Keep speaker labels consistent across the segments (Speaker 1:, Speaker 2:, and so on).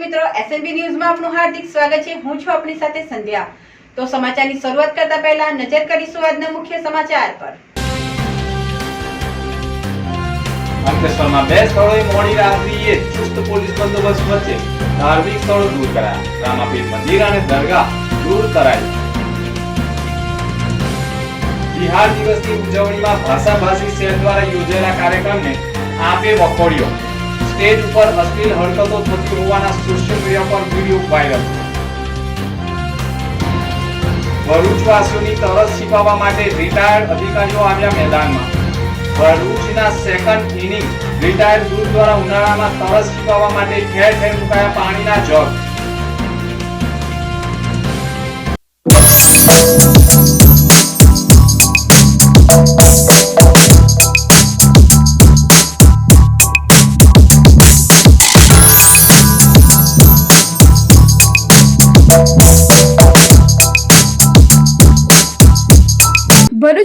Speaker 1: મિત્રો એસએનબી ન્યૂઝમાં આપનું હાર્દિક સ્વાગત છે. હું છું આપની સાથે સંધ્યા. તો સમાચારની શરૂઆત કરતા પહેલા નજર કરીશું આજના મુખ્ય સમાચાર પર.
Speaker 2: અંકલેશ્વરમાં બે સ્થળોએ મોડી રાત્રિએ ચુસ્ત પોલીસ બંદોબસ્ત વચ્ચે ધાર્મિક સ્થળો દૂર કરાયા. રામાપીર મંદિર અને દરગાહ દૂર કરાઈ. બિહાર દિવસની ઉજવણીમાં ભાષાભાષી સેલ દ્વારા યોજેલા કાર્યક્રમને આપે વખોડ્યો. સ્ટેજ ઉપર અશ્લીલ હરકતો થતી હોવાના સોશિયલ મીડિયા પર વીડિયો વાયરલ ભરૂચવાસીઓની તરસ છીપાવવા માટે રિટાયર્ડ અધિકારીઓ આવ્યા મેદાનમાં. ભરૂચના સેકન્ડ ઇનિંગ રિટાયર્ડ ગ્રુપ દ્વારા ઉનાળામાં તરસ છીપાવવા માટે ઠેર ઠેર મુકાયા પાણીના જગ.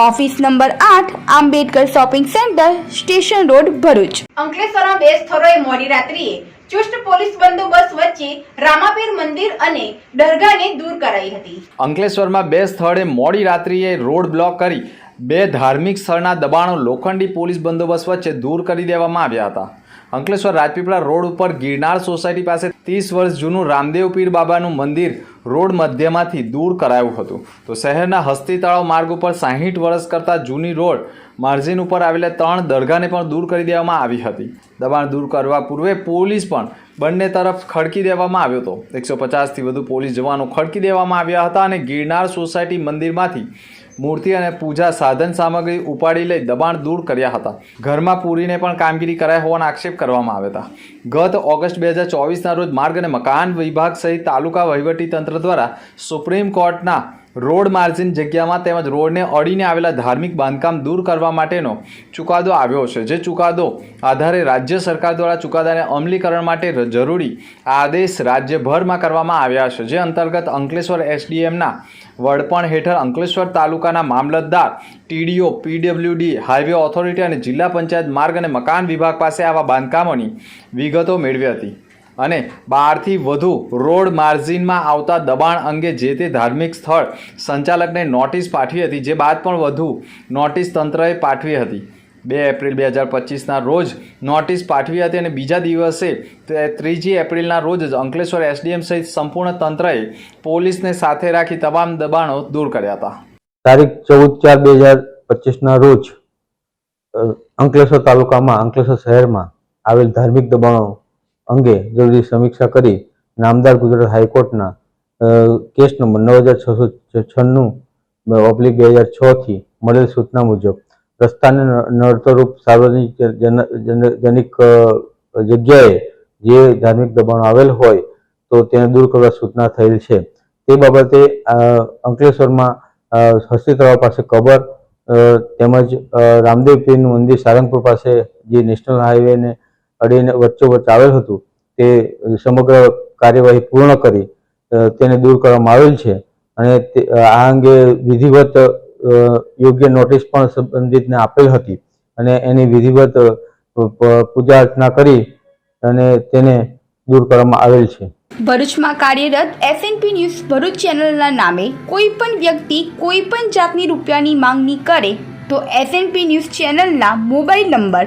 Speaker 3: ઓફિસ નંબર આઠ Ambedkar shopping centre station road Bharuch.
Speaker 1: અંકલેશ્વરના બે સ્થળોએ મોડી રાત્રિએ ચુસ્ત પોલીસ બંદોબસ્ત વચ્ચે રામાપીર મંદિર અને દરગાહને દૂર કરાઈ હતી.
Speaker 2: અંકલેશ્વરમાં બે સ્થળે મોડી રાત્રિએ રોડ બ્લોક કરી બે ધાર્મિક સ્થળના દબાણો લોખંડી પોલીસ બંદોબસ્ત વચ્ચે દૂર કરી દેવામાં આવ્યા હતા. અંકલેશ્વર રાજપીપળા રોડ ઉપર ગિરનાર સોસાયટી પાસે ત્રીસ વર્ષ જૂનું રામદેવ પીર બાબાનું મંદિર રોડ મધ્યમાંથી દૂર કરાયું હતું. તો શહેરના હસ્તી તળાવ માર્ગ ઉપર સાહીઠ વર્ષ કરતાં જૂની રોડ માર્જિન ઉપર આવેલા ત્રણ દરગાહને પણ દૂર કરી દેવામાં આવી હતી. દબાણ દૂર કરવા પૂર્વે પોલીસ પણ બંને તરફ ખડકી દેવામાં આવ્યો હતો. એકસો પચાસથી વધુ પોલીસ જવાનો ખડકી દેવામાં આવ્યા હતા અને ગિરનાર સોસાયટી મંદિરમાંથી મૂર્તિ અને પૂજા સાધન સામગ્રી ઉપાડી લઈ દબાણ દૂર કર્યા હતા. ઘરમાં પૂરીને પણ કામગીરી કરાઈ હોવાના આક્ષેપ કરવામાં આવ્યા હતા. ગત ઓગસ્ટ બે હજાર ચોવીસના રોજ માર્ગ અને મકાન વિભાગ સહિત તાલુકા વહીવટી તંત્ર દ્વારા સુપ્રીમ કોર્ટના રોડ માર્જિન જગ્યામાં તેમજ રોડને અડીને આવેલા ધાર્મિક બાંધકામ દૂર કરવા માટેનો ચુકાદો આવ્યો છે. જે ચુકાદો આધારે રાજ્ય સરકાર દ્વારા ચુકાદાને અમલીકરણ માટે જરૂરી આદેશ રાજ્યભરમાં કરવામાં આવ્યા છે. જે અંતર્ગત અંકલેશ્વર એસડીએમના વડપણ હેઠળ અંકલેશ્વર તાલુકાના મામલતદાર, ટીડીઓ, પીડબ્લ્યુડી, હાઈવે ઓથોરિટી અને જિલ્લા પંચાયત માર્ગ અને મકાન વિભાગ પાસે આવા બાંધકામોની વિગતો મેળવી હતી. અને બારથી વધુ રોડ માર્જિનમાં આવતા દબાણ અંગે જે તે ધાર્મિક સ્થળ સંચાલકને નોટિસ પાઠવી હતી, જે બાદ પણ વધુ નોટિસ તંત્રએ પાઠવી હતી. બે એપ્રિલ બે હજાર પચીસના રોજ નોટિસ પાઠવી હતી અને બીજા દિવસે ત્રીજી એપ્રિલના રોજ જ અંકલેશ્વર એસડીએમ સહિત સંપૂર્ણ તંત્રએ પોલીસને સાથે રાખી તમામ દબાણો દૂર કર્યા હતા.
Speaker 4: તારીખ ચૌદ ચાર બે હજાર પચીસના રોજ અંકલેશ્વર તાલુકામાં, અંકલેશ્વર શહેરમાં આવેલ ધાર્મિક દબાણો અંગે જરૂરી સમીક્ષા કરી નામદાર ગુજરાત હાઈકોર્ટના કેસ નંબર નવ હજાર છસો છન્નું ઓબ્લિક બે હજાર છથી મળેલ સૂચના મુજબ રસ્તાને ન- નડતરરૂપ સાર્વજનિક જન- જન- જનિક જગ્યાએ જે ધાર્મિક દબાણ આવેલ હોય તો તેને દૂર કરવા સૂચના થયેલ છે. તે બાબતે અંકલેશ્વરમાં અ, પાસે કબર તેમજ રામદેવ પીરનું મંદિર સારંગપુર પાસે જે નેશનલ હાઈવેને અડીને વચ્ચોવચ્ચ આવેલ હતું, તે સમગ્ર કાર્યવાહી પૂર્ણ કરી તેને દૂર કરવામાં આવેલ છે. અને આ અંગે વિધિવત યોગ્ય નોટિસ પણ સંબંધિતને આપેલ હતી. અને એની વિધિવત પૂજા અર્ચના કરી અને તેને દૂર કરવામાં આવેલ છે.
Speaker 3: ભરૂચમાં કાર્યરત એસએનપી ન્યૂઝ ભરૂચ ચેનલના નામે કોઈ પણ વ્યક્તિ કોઈ પણ જાતની રૂપિયાની માંગણી કરે, તો એસએનપી ન્યૂઝ ચેનલના મોબાઈલ નંબર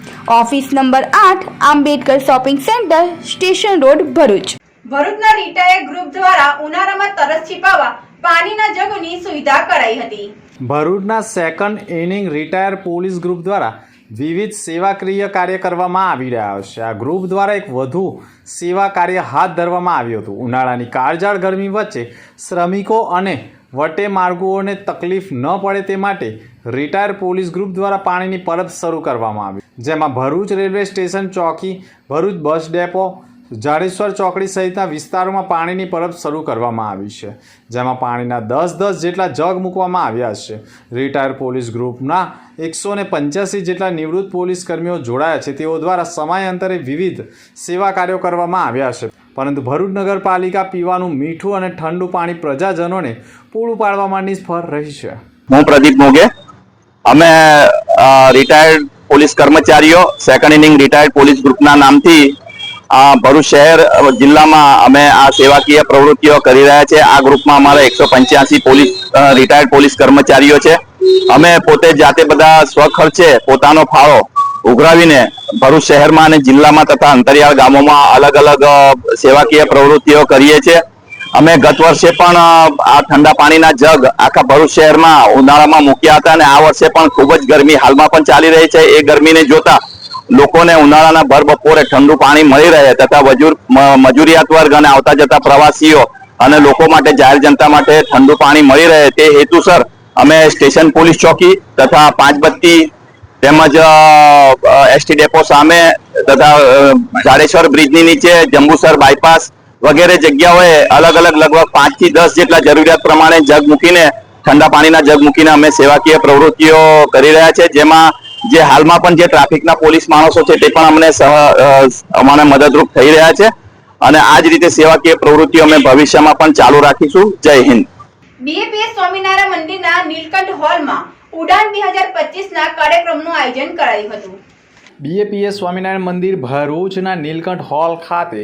Speaker 3: ઓફિસ નંબર આઠ Ambedkar shopping centre station road Bharuch.
Speaker 1: ભરૂચના રિટાયર ગ્રુપ દ્વારા ઉનાળામાં તરસ છીપાવવા પાણીના જગની સુવિધા કરાઈ હતી.
Speaker 2: ભરૂચના second inning retire police group દ્વારા વિવિધ સેવાક્રિય કાર્ય કરવામાં આવી રહ્યા છે. આ ગ્રુપ દ્વારા એક વધુ સેવા કાર્ય હાથ ધરવામાં આવ્યું હતું. ઉનાળાની કાળજાળ ગરમી વચ્ચે શ્રમિકો અને વટે માર્ગોને તકલીફ ન પડે તે માટે રિટાયર પોલીસ ગ્રુપ દ્વારા પાણીની પરબ શરૂ કરવામાં આવી જેમાં ભરૂચ રેલવે સ્ટેશન ચોકી, ભરૂચ બસ ડેપો, જાડેશ્વર ચોકડી સહિતના વિસ્તારોમાં પાણીની પરબ શરૂ કરવામાં આવી છે, જેમાં પાણીના દસ દસ જેટલા જગ મૂકવામાં આવ્યા છે. રિટાયર પોલીસ ગ્રુપના એકસો ને પંચ્યાસી જેટલા નિવૃત્ત પોલીસ કર્મીઓ જોડાયા છે. તેઓ દ્વારા સમયાંતરે વિવિધ સેવા કાર્યો કરવામાં આવ્યા છે. પરંતુ ભરૂચ નગરપાલિકા પીવાનું મીઠું અને ઠંડુ પાણી પ્રજાજનોને પૂરું પાડવામાં નિષ્ફળ રહી છે.
Speaker 5: હું પ્રદીપ મોગે. અમે રિટાયર્ડ પોલીસ કર્મચારીઓ સેકન્ડ ઇનિંગ રિટાયર્ડ પોલીસ ગ્રુપના નામથી ભરૂચ શહેર જિલ્લામાં અમે આ સેવાકીય પ્રવૃત્તિઓ કરી રહ્યા છે. આ ગ્રુપમાં અમારા એકસો પંચ્યાસી પોલીસ રિટાયર્ડ પોલીસ કર્મચારીઓ છે. અમે પોતે જાતે બધા સ્વખર્ચે પોતાનો ફાળો ઉઘરાવીને ભરૂચ શહેરમાં અને જિલ્લામાં તથા અંતરિયાળ ગામોમાં અલગ અલગ સેવાકીય પ્રવૃત્તિઓ કરીએ છીએ. અમે ગત વર્ષે પણ આ ઠંડા પાણીના જગ આખા ભરૂચ શહેરમાં ઉનાળામાં મૂક્યા હતા અને આ વર્ષે પણ ખૂબ જ ગરમી હાલમાં પણ ચાલી રહી છે. એ ગરમીને જોતા લોકોને ઉનાળાના ભર બપોરે ઠંડુ પાણી મળી રહે તથા મજૂર મજૂરિયાત વર્ગ અને આવતા જતા પ્રવાસીઓ અને લોકો માટે જાહેર જનતા માટે ઠંડુ પાણી મળી રહે તે હેતુસર અમે સ્ટેશન પોલીસ ચોકી તથા પાંચબત્તી તેમજ એસટી ડેપો સામે તથા જાડેશ્વર બ્રિજની નીચે જંબુસર બાયપાસ વગેરે જગ્યાઓએ અલગ અલગ લગભગ પાંચથી દસ જેટલા જરૂરિયાત પ્રમાણે જગ મૂકીને ઠંડા પાણીના જગ મૂકીને અમે સેવાકીય પ્રવૃત્તિઓ કરી રહ્યા છે. જેમાં જે હાલમાં પણ જે ટ્રાફિકના પોલીસ માણસો છે તે પણ અમને અમારે મદદરૂપ થઈ રહ્યા છે. અને આ જ રીતે સેવાકીય પ્રવૃત્તિઓ અમે ભવિષ્યમાં પણ ચાલુ રાખીશું. જય હિન્દ.
Speaker 1: બીએપીએસ સ્વામિનારાયણ મંદિરના નીલકંઠ હોલમાં ઉડાન બે હજાર પચીસના કાર્યક્રમનું આયોજન કરાયું હતું.
Speaker 2: બીએપીએસ સ્વામિનારાયણ મંદિર ભરૂચના નીલકંઠ હોલ ખાતે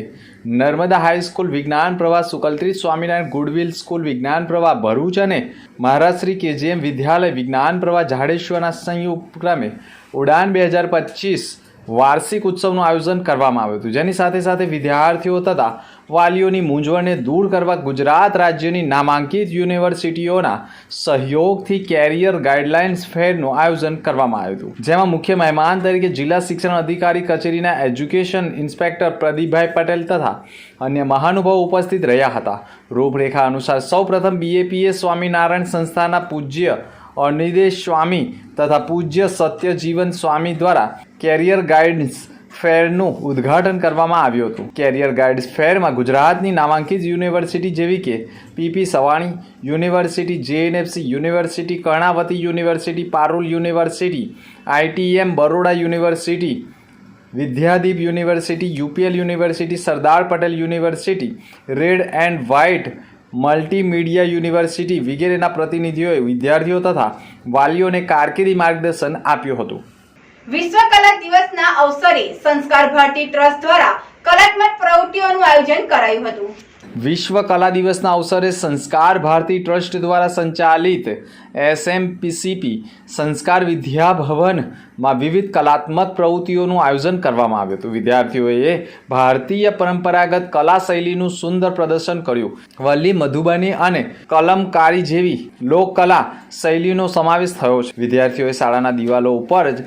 Speaker 2: નર્મદા હાઈસ્કૂલ વિજ્ઞાન પ્રવાહ, સુકલત્રી સ્વામિનારાયણ ગુડવિલ સ્કૂલ વિજ્ઞાન પ્રવાહ, ભરૂચ અને મહારાજશ્રી કેજીએમ વિદ્યાલય વિજ્ઞાન પ્રવાહ જાડેશ્વરના સંયુક્ત ક્રમે ઉડાન બે હજાર પચીસ વાર્ષિક ઉત્સવનું આયોજન કરવામાં આવ્યું હતું. જેની સાથે સાથે વિદ્યાર્થીઓ તથા વાલીઓની મૂંઝવણને દૂર કરવા ગુજરાત રાજ્યની નામાંકિત યુનિવર્સિટીઓના સહયોગથી કેરિયર ગાઈડલાઇન્સ ફેરનું આયોજન કરવામાં આવ્યું હતું. જેમાં મુખ્ય મહેમાન તરીકે જિલ્લા શિક્ષણ અધિકારી કચેરીના એજ્યુકેશન ઇન્સ્પેક્ટર પ્રદીપભાઈ પટેલ તથા અન્ય મહાનુભાવો ઉપસ્થિત રહ્યા હતા. રૂપરેખા અનુસાર સૌપ્રથમ બીએપીએ સ્વામિનારાયણ સંસ્થાના પૂજ્ય અનિદેશ સ્વામી તથા પૂજ્ય સત્યજીવન સ્વામી દ્વારા કેરિયર ગાઈડન્સ ફેરનું ઉદ્ઘાટન કરવામાં આવ્યું હતું. કેરિયર ગાઈડ્સ ફેરમાં ગુજરાતની નામાંકિત યુનિવર્સિટી જેવી કે PP Savani university JNFC university, Karnavati university, Parul university ITM Baroda university, Vidyadeep university UPL university, Sardar Patel university, red and white multimedia university વગેરેના પ્રતિનિધિઓએ વિદ્યાર્થીઓ તથા વાલીઓને કારકિર્દી માર્ગદર્શન આપ્યું હતું.
Speaker 1: વિશ્વ કલા દિવસના અવસરે સંસ્કાર ભારતી ટ્રસ્ટ દ્વારા કલાત્મક પ્રવૃત્તિઓનું આયોજન કરાયું હતું.
Speaker 2: વિશ્વ કલા દિવસના અવસરે સંસ્કાર ભારતી ટ્રસ્ટ દ્વારા સંચાલિત એસએમપીસીપી સંસ્કાર વિદ્યા ભવનમાં વિવિધ કલાત્મક પ્રવૃત્તિઓનું આયોજન કરવામાં આવ્યું હતું. વિદ્યાર્થીઓએ ભારતીય પરંપરાગત કલા શૈલીનું સુંદર પ્રદર્શન કર્યું. વલ્લી મધુબની અને કલમકારી જેવી લોકકલા શૈલીનો સમાવેશ થયો છે. વિદ્યાર્થીઓએ શાળાના દિવાલો ઉપર જ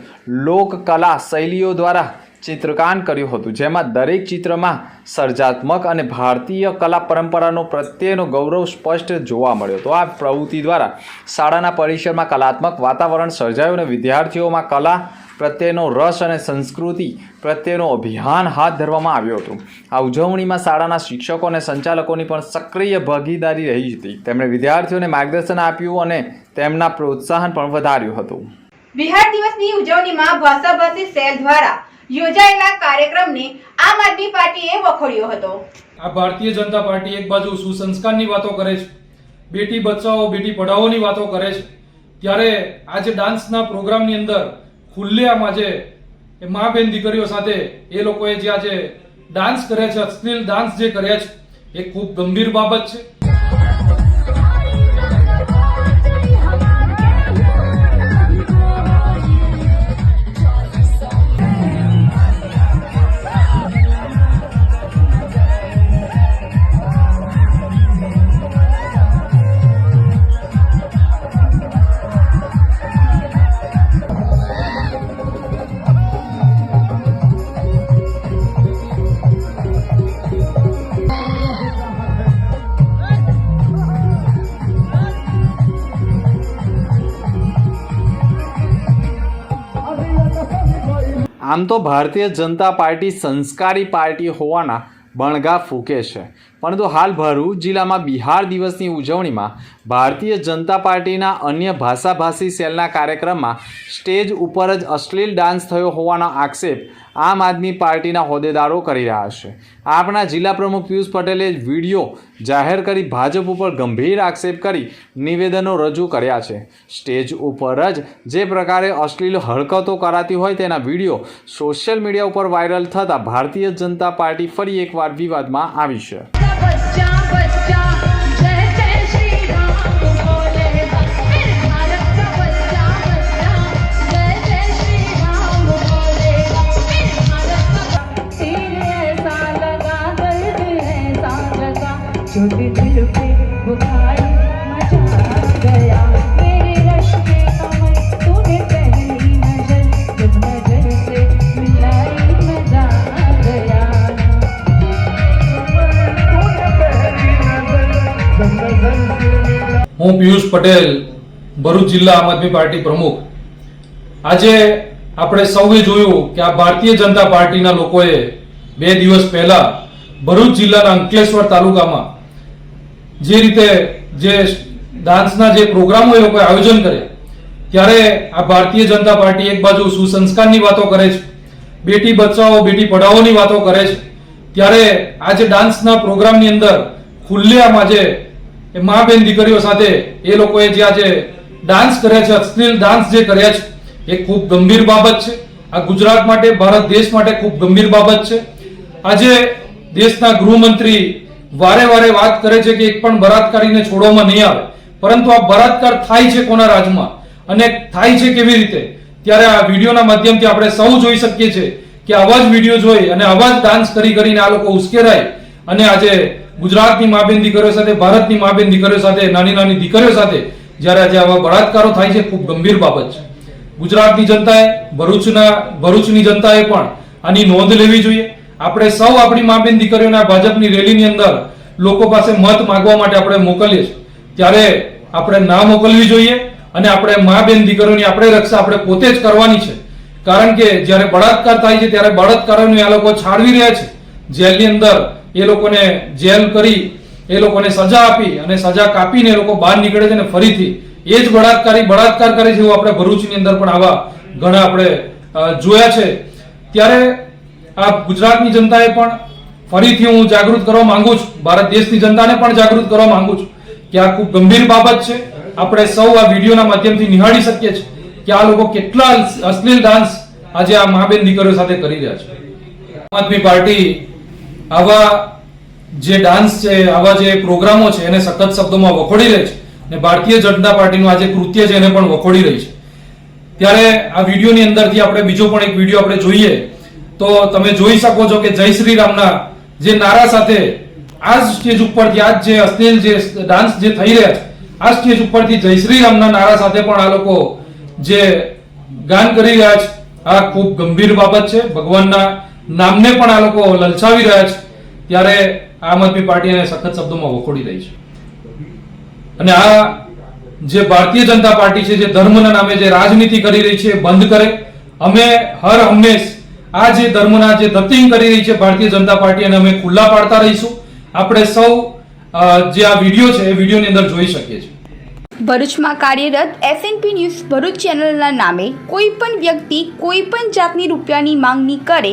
Speaker 2: લોકકલા શૈલીઓ દ્વારા ચિત્રકામ કર્યું હતું, જેમાં દરેક ચિત્રમાં સર્જાત્મક અને ભારતીય કલા પરંપરાનો પ્રત્યેનો ગૌરવ સ્પષ્ટ જોવા મળ્યો તો આ પ્રવૃત્તિ દ્વારા શાળાના પરિસરમાં કલાત્મક વાતાવરણ સર્જાયું અને વિદ્યાર્થીઓમાં કલા પ્રત્યેનો રસ અને સંસ્કૃતિ પ્રત્યેનો અભિયાન હાથ ધરવામાં આવ્યું હતું. આ ઉજવણીમાં શાળાના શિક્ષકો અને સંચાલકોની પણ સક્રિય ભાગીદારી રહી હતી. તેમણે વિદ્યાર્થીઓને માર્ગદર્શન આપ્યું અને તેમના પ્રોત્સાહન પણ વધાર્યું હતું.
Speaker 1: બિહાર દિવસની ઉજવણીમાં ભાષાભાષી સેલ દ્વારા યોજાયેલા કાર્યક્રમને આમ આદમી પાર્ટીએ વખોડ્યો હતો.
Speaker 6: આ ભારતીય જનતા પાર્ટી એક બાજુ સુસંસ્કારની વાતો કરે છે. બેટી બચાવો, બેટી પઢાઓની વાતો કરે છે. ત્યારે આજે ડાન્સના પ્રોગ્રામની અંદર ખુલ્લેઆમ આજે એ મા બેન દીકરીઓ સાથે એ લોકોએ જે આજે ડાન્સ કર્યા છે, અશ્લીલ ડાન્સ જે કર્યા છે, એ ખૂબ ગંભીર બાબત છે.
Speaker 2: આમ તો ભારતીય જનતા પાર્ટી સંસ્કારી પાર્ટી હોવાના બણગા ફૂંકે છે. પરંતુ હાલ ભરૂચ જિલ્લામાં બિહાર દિવસની ઉજવણીમાં ભારતીય જનતા પાર્ટીના અન્ય ભાષાભાષી સેલના કાર્યક્રમમાં સ્ટેજ ઉપર જ અશ્લીલ ડાન્સ થયો હોવાનો આક્ષેપ આમ આદમી પાર્ટીના હોદ્દેદારો કરી રહ્યા છે. આપણા જિલ્લા પ્રમુખ પિયુષ પટેલે વીડિયો જાહેર કરી ભાજપ ઉપર ગંભીર આક્ષેપ કરી નિવેદનો રજૂ કર્યા છે. સ્ટેજ ઉપર જ જે પ્રકારે અશ્લીલ હરકતો કરાતી હોય તેના વીડિયો સોશિયલ મીડિયા ઉપર વાયરલ થતાં ભારતીય જનતા પાર્ટી ફરી એકવાર વિવાદમાં આવી છે.
Speaker 6: હું પિયુષ પટેલ, ભરૂચ જિલ્લા આમ આદમી પાર્ટી પ્રમુખ. આજે આપણે સૌએ જોયું કે આ ભારતીય જનતા પાર્ટીના લોકોએ બે દિવસ પહેલા ભરૂચ જિલ્લાના અંકલેશ્વર તાલુકામાં જે રીતે જે ડાન્સના જે પ્રોગ્રામો એ લોકોએ આયોજન કર્યા, ત્યારે આ ભારતીય જનતા પાર્ટી એક બાજુ સુસંસ્કારની વાતો કરે છે, બેટી બચાવો, બેટી પઢાઓની વાતો કરે છે, ત્યારે આજે ડાન્સના પ્રોગ્રામની અંદર ખુલ્લેઆમ આજે એ મા બેન દીકરીઓ સાથે એ લોકોએ જે આજે ડાન્સ કર્યા છે અશ્લીલ ડાન્સ જે કર્યા છે, એ ખૂબ ગંભીર બાબત છે. આ ગુજરાત માટે, ભારત દેશ માટે ખૂબ ગંભીર બાબત છે. આજે દેશના ગૃહમંત્રી વારે વારે વાત કરે છે કે એક પણ બળાત્કારીને છોડવામાં નહીં આવે. પરંતુ આ બળાત્કાર થાય છે કોના રાજમાં? અને થાય છે કેવી રીતે? ત્યારે આ વિડીયોના માધ્યમથી આપણે સૌ જોઈ શકીએ છીએ કે આવા જ વીડિયો જોઈ અને આવા જ ડાન્સ કરી કરીને આ લોકો ઉશ્કેરાય. અને આજે ગુજરાતની મા બેન દીકરીઓ સાથે, ભારતની મા બેન દીકરીઓ સાથે, નાની નાની દીકરીઓ સાથે જ્યારે આજે આવા બળાત્કારો થાય છે, ખૂબ ગંભીર બાબત છે. ગુજરાતની જનતાએ, ભરૂચના, ભરૂચની જનતાએ પણ આની નોંધ લેવી જોઈએ. આપણે સૌ આપણી મા બેન દીકરીઓના ભાજપની રેલીની અંદર લોકો પાસે મત માંગવા માટે આપણે મોકલીએ છીએ. ત્યારે આપણે ના મોકલવી જોઈએ અને આપણે મા બેન દીકરીઓની આપણે રક્ષા આપણે પોતે જ કરવાની છે. કારણ કે જ્યારે બળાત્કાર થાય છે, ત્યારે બળાત્કારોને આ લોકો છાળવી રહ્યા છે. જેલની અંદર એ લોકોને જેલ કરી, એ લોકોને સજા આપી અને સજા કાપીને એ લોકો બહાર નીકળે છે અને ફરીથી એ જ બળાત્કારી, બળાત્કાર કરે છે એવું આપણે ભરૂચની અંદર પણ આવા ઘણા આપણે જોયા છે. ત્યારે આ ગુજરાતની જનતાએ પણ ફરીથી હું જાગૃત કરવા માંગુ છું, ભારત દેશની જનતાને પણ જાગૃત કરવા માંગુ છું કે આ ખૂબ ગંભીર બાબત છે. આપણે સૌ આ વિડીયોના માધ્યમથી નિહાળી શકીએ છીએ કે આ લોકો કેટલા અશ્લીલ ડાન્સ આજે આ મા બેન દીકરીઓ સાથે કરી રહ્યા છે. આમ આદમી પાર્ટી આવા જે ડાન્સ છે, આવા જે પ્રોગ્રામો છે, એને સખત શબ્દોમાં વખોડી રહી છે અને ભારતીય જનતા પાર્ટીનું આજે કૃત્ય છે, એને પણ વખોડી રહી છે. ત્યારે આ વિડીયોની અંદરથી આપણે બીજો પણ એક વીડિયો આપણે જોઈએ. તો તમે જોઈ શકો છો કે જય શ્રી રામના જે નારા સાથે આ સ્ટેજ ઉપરથી આ જે અશ્લીલ જે ડાન્સ જે થઈ રહ્યા છે, આ સ્ટેજ ઉપરથી જય શ્રી રામના નારા સાથે પણ આ લોકો જે ગાન કરી રહ્યા છે, આ ખૂબ ગંભીર બાબત છે. ભગવાનના નામને પણ આ લોકો લલચાવી રહ્યા છે, ત્યારે આમ આદમી પાર્ટી એને સખત શબ્દોમાં વખોડી રહી છે. અને આ જે ભારતીય જનતા પાર્ટી છે, જે ધર્મના નામે જે રાજનીતિ કરી રહી છે બંધ કરે. અમે હર હંમેશ આ જે ધર્મના જે ધતિંગ કરી રહી છે ભારતીય જનતા પાર્ટી અને અમે ખુલ્લા પાડતા રહીશું. આપણે સૌ જે આ વીડિયો છે, એ વિડીયોની અંદર જોઈ શકીએ છીએ.
Speaker 3: ભરૂચમાં કાર્યરત એસએનપી ન્યૂઝ ભરૂચ ચેનલના નામે કોઈ પણ વ્યક્તિ કોઈ પણ જાતની રૂપિયાની માંગણી કરે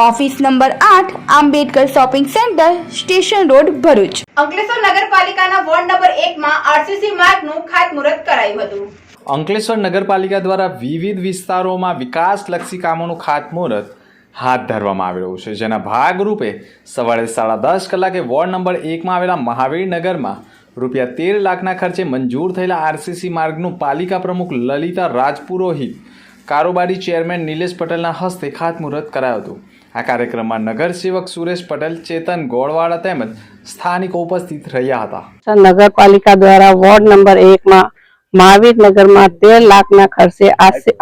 Speaker 3: ઓફિસ નંબર આઠ Ambedkar shopping centre station road Bharuch.
Speaker 1: Ankleshwar નગરપાલિકાના વોર્ડ નંબર એકમાં આરસીસી માર્ગનું ખાતમુહૂર્ત કરાયું હતું.
Speaker 2: અંકલેશ્વર નગરપાલિકા દ્વારા વિવિધ વિસ્તારોમાં વિકાસલક્ષી કામોનું ખાતમુહૂર્ત હાથ ધરવામાં આવી રહ્યું છે. જેના ભાગરૂપે સવારે સાડા દસ કલાકે વોર્ડ નંબર એકમાં આવેલા મહાવીર નગરમાં રૂપિયા તેર લાખના ખર્ચે મંજૂર થયેલા આરસીસી માર્ગનું પાલિકા પ્રમુખ લલિતા રાજપુરોહિત કારોબારી ચેરમેન નિલેશ પટેલના હસ્તે ખાતમુહૂર્ત કરાયું હતું. આ કાર્યક્રમમાં નગરસેવક સુરેશ પટેલ, ચેતન ગોળવાડા તેમજ સ્થાનિકો ઉપસ્થિત રહ્યા હતા.
Speaker 7: નગરપાલિકા દ્વારા વોર્ડ નંબર એકમાં મહાવીર નગરમાં તેર લાખના ખર્ચે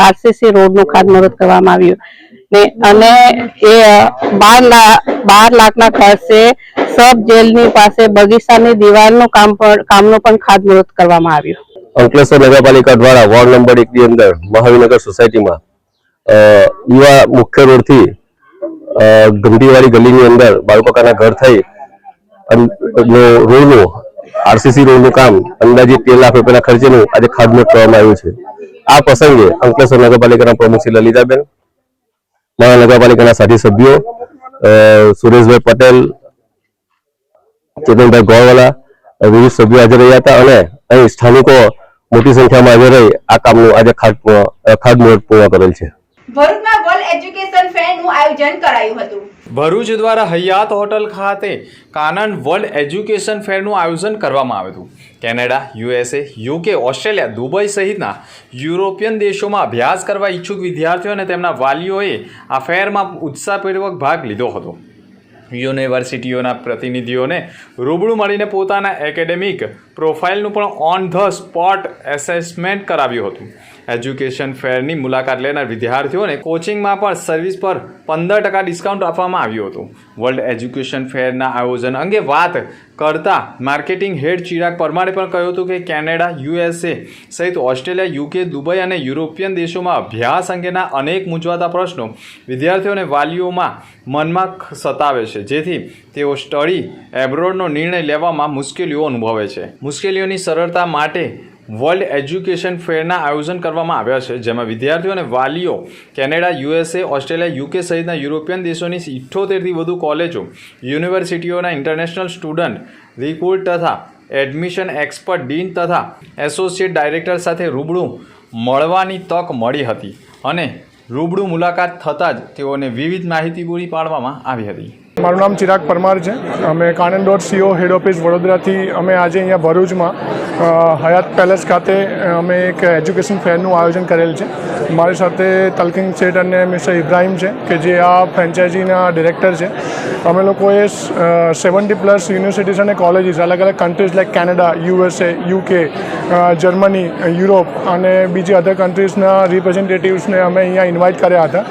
Speaker 7: આરસીસી રોડનું ખાતમુહૂર્ત કરવામાં આવ્યું. ને અને એ બાર લાખ બાર લાખના ખર્ચે સબ જેલની પાસે બગીચાની દિવાલનું કામ પણ કામનું પણ ખાતમુહૂર્ત કરવામાં આવ્યું.
Speaker 8: અંકલેશ્વર નગરપાલિકા દ્વારા વોર્ડ નંબર એક ની અંદર મહાવીનગર સોસાયટીમાં યુવા મુખ્ય રોડથી અ, ગલીની અંદર બાળકોકાના ઘર થઈ રોડનું આરસીસી રોડનું કામ અંદાજે તેર લાખ રૂપિયાના ખર્ચેનું આજે ખાતમુહૂર્ત કરવામાં આવ્યું છે. આ પ્રસંગે અંકલેશ્વર નગરપાલિકાના પ્રમુખ શ્રી લલિતાબેન મહાનગરપાલિકાના સાથી સભ્યો સુરેશભાઈ પટેલ ચેતનભાઈ ગોળવાલા વિવિધ સભ્યો હાજર રહ્યા હતા અને અહીં સ્થાનિકો મોટી સંખ્યામાં હાજર રહી આ કામનું આજે ખાત ખાતમુહૂર્ત પૂર્ણ કરેલ છે.
Speaker 1: ભરૂચમાં વર્લ્ડ એજ્યુકેશન ફેરનું આયોજન કરાયું હતું.
Speaker 2: ભરૂચ દ્વારા હયાત હોટલ ખાતે કાનન વર્લ્ડ એજ્યુકેશન ફેરનું આયોજન કરવામાં આવ્યું હતું. Canada USA UK Australia Dubai સહિતના યુરોપિયન દેશોમાં અભ્યાસ કરવા ઈચ્છુક વિદ્યાર્થીઓ અને તેમના વાલીઓએ આ ફેરમાં ઉત્સાહપૂર્વક ભાગ લીધો હતો. યુનિવર્સિટીઓના પ્રતિનિધિઓને રૂબરૂ મળીને પોતાના એકેડેમિક પ્રોફાઇલનું પણ ઓન ધ સ્પોટ એસેસમેન્ટ કરાવ્યું હતું. એજ્યુકેશન ફેરની મુલાકાત લેનાર વિદ્યાર્થીઓને કોચિંગમાં પણ સર્વિસ પર પંદર ટકા ડિસ્કાઉન્ટ આપવામાં આવ્યું હતું. વર્લ્ડ એજ્યુકેશન ફેરના આયોજન અંગે વાત કરતા માર્કેટિંગ હેડ ચિરાગ પરમારે પણ કહ્યું હતું કે કેનેડા યુએસએ સહિત ઓસ્ટ્રેલિયા યુકે દુબઈ અને યુરોપિયન દેશોમાં અભ્યાસ અંગેના અનેક મૂંઝવાતા પ્રશ્નો વિદ્યાર્થીઓને વાલીઓમાં મનમાં સતાવે છે. જેથી તેઓ સ્ટડી એબ્રોડનો નિર્ણય લેવામાં મુશ્કેલીઓ અનુભવે છે. મુશ્કેલીઓની સરળતા માટે વર્લ્ડ એજ્યુકેશન ફેરના આયોજન કરવામાં આવ્યા છે, જેમાં વિદ્યાર્થીઓ અને વાલીઓ કેનેડા, યુએસએ, ઓસ્ટ્રેલિયા, યુકે સહિતના યુરોપિયન દેશોની ઇઠ્ઠોતેરથી વધુ કોલેજો, યુનિવર્સિટીઓના ઇન્ટરનેશનલ સ્ટુડન્ટ રિક્રુટ તથા એડમિશન એક્સપર્ટ ડીન તથા એસોસિએટ ડાયરેક્ટર સાથે રૂબરૂ મળવાની તક મળી હતી અને રૂબરૂ મુલાકાત થતાં જ તેઓને વિવિધ માહિતી પૂરી પાડવામાં આવી હતી.
Speaker 9: મારું નામ ચિરાગ પરમાર છે. અમે Kanan dot CO head office વડોદરાથી અમે આજે અહીંયા ભરૂચમાં હયાત પેલેસ ખાતે અમે એક એજ્યુકેશન ફેરનું આયોજન કરેલ છે. મારી સાથે તલકિંગ શેઠ અને મિસ્ટર ઇબ્રાહિમ છે, કે જે આ ફ્રેન્ચાઇઝીના ડિરેક્ટર છે. અમે લોકોએ સેવન્ટી પ્લસ યુનિવર્સિટીઝ અને કોલેજીસ, અલગ અલગ countries like Canada USA UK Germany Europe અને બીજી અધર કન્ટ્રીઝના રિપ્રેઝેન્ટેટિવ્સને અમે અહીંયા ઇન્વાઇટ કર્યા હતા.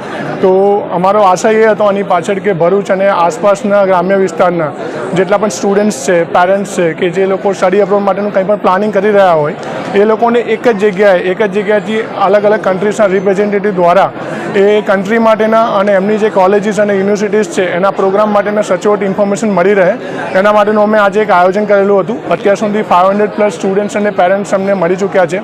Speaker 9: તો અમારો આશય એ હતો આની પાછળ કે ભરૂચ અને આસપાસના ગ્રામ્ય વિસ્તારના જેટલા પણ સ્ટુડન્ટ્સ છે પેરેન્ટ્સ છે કે જે લોકો સ્ટડી અબ્રોડ માટેનું કંઈ પણ પ્લાનિંગ કરી રહ્યા હોય, એ લોકોને એક જ જગ્યાએ, એક જ જગ્યાએથી અલગ અલગ કન્ટ્રીઝના રિપ્રેઝેન્ટેટિવ દ્વારા એ કન્ટ્રી માટેના અને એમની જે કોલેજીસ અને યુનિવર્સિટીઝ છે, એના પ્રોગ્રામ માટેના સચોટ ઇન્ફોર્મેશન મળી રહે. એના માટેનું અમે આજે એક આયોજન કરેલું હતું. અત્યાર સુધી ફાઇવ હંડ્રેડ પ્લસ સ્ટુડન્ટ્સ અને પેરેન્ટ્સ અમને મળી ચૂક્યા છે.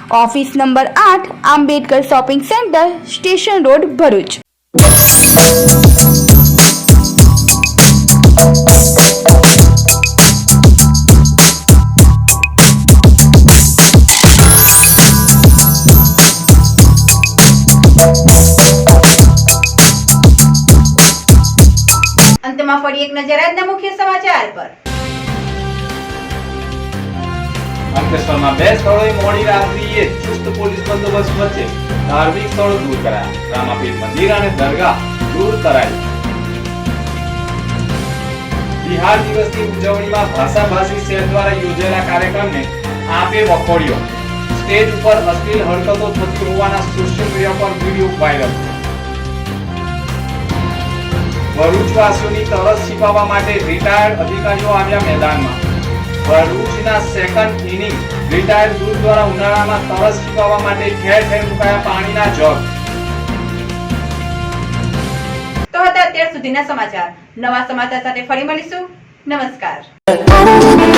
Speaker 3: ઓફિસ નંબર આઠ, Ambedkar shopping centre, station road, Bharuch.
Speaker 1: અંતમાં ફરી એક નજર આજના મુખ્ય સમાચાર પર.
Speaker 2: અંકલેશ્વરમાં બે સ્થળોએ મોડી રાત્રિએ ચુસ્ત પોલીસ બંદોબસ્ત વચ્ચે ધાર્મિક સ્થળો દૂર કરાયા. રામાપીર મંદિર અને દરગાહ દૂર કરાયું બિહાર દિવસની ઉજવણીમાં ભાષાભાષી શહેર દ્વારા યોજાયેલા કાર્યક્રમને આપે વખોડ્યો. સ્ટેજ ઉપર અશ્લીલ હરકતો થતી હોવાના સોશિયલ મીડિયા પર વીડિયો વાયરલ ભરૂચવાસીઓની તરસ છીપાવવા માટે રિટાયર્ડ અધિકારીઓ આવ્યા મેદાનમાં. ભરૂચના સેકન્ડ ઇનિંગ રિટાયર્ડ ગ્રુપ દ્વારા ઉનાળામાં તરસ છીપાવવા માટે ઠેર ઠેર મુકાયા પાણીના જગ.
Speaker 1: તો હતા અત્યાર સુધીના સમાચાર. નવા સમાચાર સાથે ફરી મળીશું. નમસ્કાર.